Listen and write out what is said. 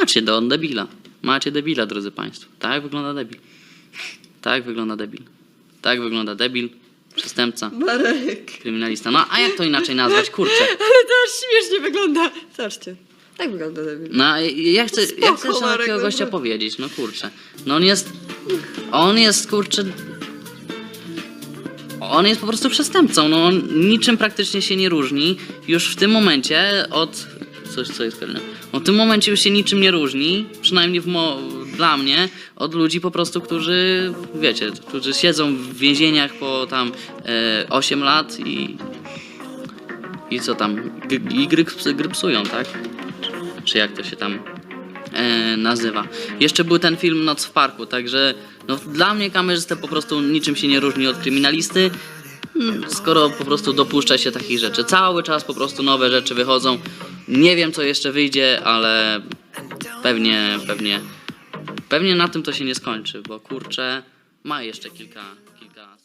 Macie do debila. Macie debila, drodzy Państwo. Tak wygląda debil. Tak wygląda debil. Tak wygląda debil, przestępca, Marek. kryminalista. No a jak to inaczej nazwać? Kurczę. Ale to aż śmiesznie wygląda. Zobaczcie. Tak wygląda debil. No ja chcę, ja Spoko, chcę jeszcze na Marek, takiego no gościa to- powiedzieć. No kurczę. No on jest... On jest, kurczę... On jest po prostu przestępcą. No on niczym praktycznie się nie różni. Już w tym momencie od... Coś, co jest pewne. On w tym momencie już się niczym nie różni, przynajmniej w mo... dla mnie, od ludzi po prostu, którzy, wiecie, którzy siedzą w więzieniach po tam e, 8 lat i... I co tam? G- I gry, gry psują, tak? Czy jak to się tam e, nazywa. Jeszcze był ten film Noc w parku, także no, dla mnie kamerzysta po prostu niczym się nie różni od kryminalisty, mm, skoro po prostu dopuszcza się takich rzeczy. Cały czas po prostu nowe rzeczy wychodzą. Nie wiem co jeszcze wyjdzie, ale pewnie, pewnie, pewnie na tym to się nie skończy, bo kurczę, ma jeszcze kilka, kilka